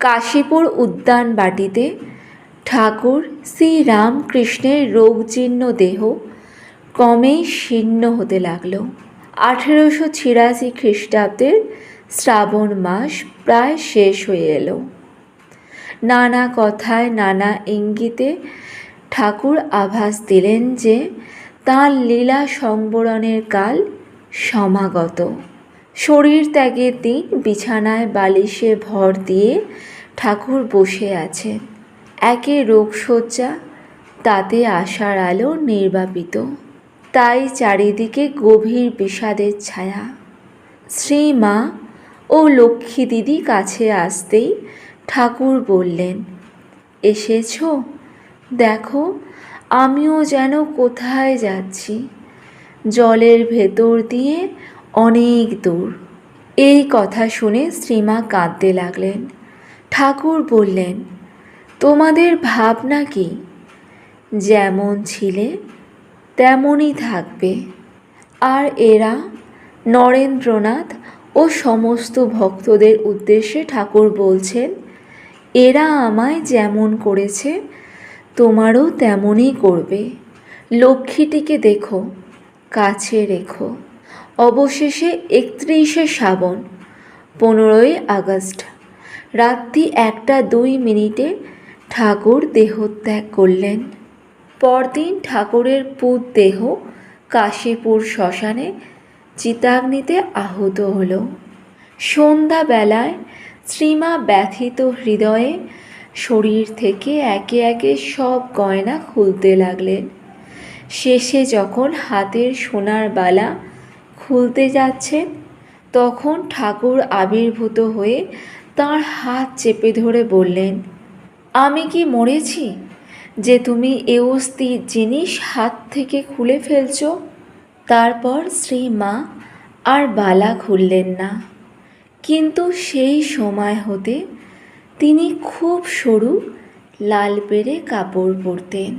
কাশীপুর উদ্যান বাটিতে ঠাকুর শ্রী রামকৃষ্ণের রোগজীর্ণ দেহ ক্রমেই শীর্ণ হতে লাগল। আঠেরোশো ছিয়াশি খ্রিস্টাব্দের শ্রাবণ মাস প্রায় শেষ হয়ে এলো। নানা কথায় নানা ইঙ্গিতে ঠাকুর আভাস দিলেন যে, তাঁর লীলা সংবরণের কাল সমাগত। শরীর ত্যাগের দিন, বিছানায় বালিশে ভর দিয়ে ঠাকুর বসে আছেন একে রোগশয্যা, তাতে আশার আলো নির্বাপিত। তাই চারিদিকে গভীর বিষাদের ছায়া। শ্রীমা ও লক্ষ্মী দিদি কাছে আসতেই ঠাকুর বললেন, এসেছ? দেখো, আমিও যেন কোথায় যাচ্ছি। জলের ভেতর দিয়ে অনেক দূর। এই কথা শুনে শ্রীমা কাঁদতে লাগলেন। ঠাকুর বললেন, তোমাদের ভাবনা কি? যেমন ছিলে, তেমনই থাকবে। আর এরা নরেন্দ্রনাথ ও সমস্ত ভক্তদের উদ্দেশ্যে ঠাকুর বলছেন, এরা আমায় যেমন করেছে, তোমারও তেমনই করবে। লক্ষ্মীটিকে দেখো, কাছে রেখো। অবশেষে একত্রিশে শ্রাবণ, পনেরোই আগস্ট। রাত্রি একটা দুই মিনিটে ঠাকুর দেহত্যাগ করলেন। পরদিন ঠাকুরের পুত দেহ কাশীপুর শ্মশানে চিতাগ্নিতে আহত হলো। সন্ধ্যাবেলায় শ্রীমা ব্যথিত হৃদয়ে শরীর থেকে একে একে সব গয়না খুলতে লাগলেন। শেষে যখন হাতের সোনার বালা খুলতে যাচ্ছেন তখন ঠাকুর আবির্ভূত হয়ে তার হাত চেপে ধরে বললেন, আমি কি মরেছি যে তুমি এ অস্থির জিনিস হাত থেকে খুলে ফেলছ? তারপর শ্রী মা আর বালা খুললেন না। কিন্তু সেই সময় হতে তিনি খুব সরু লাল পেরে কাপড় পরতেন।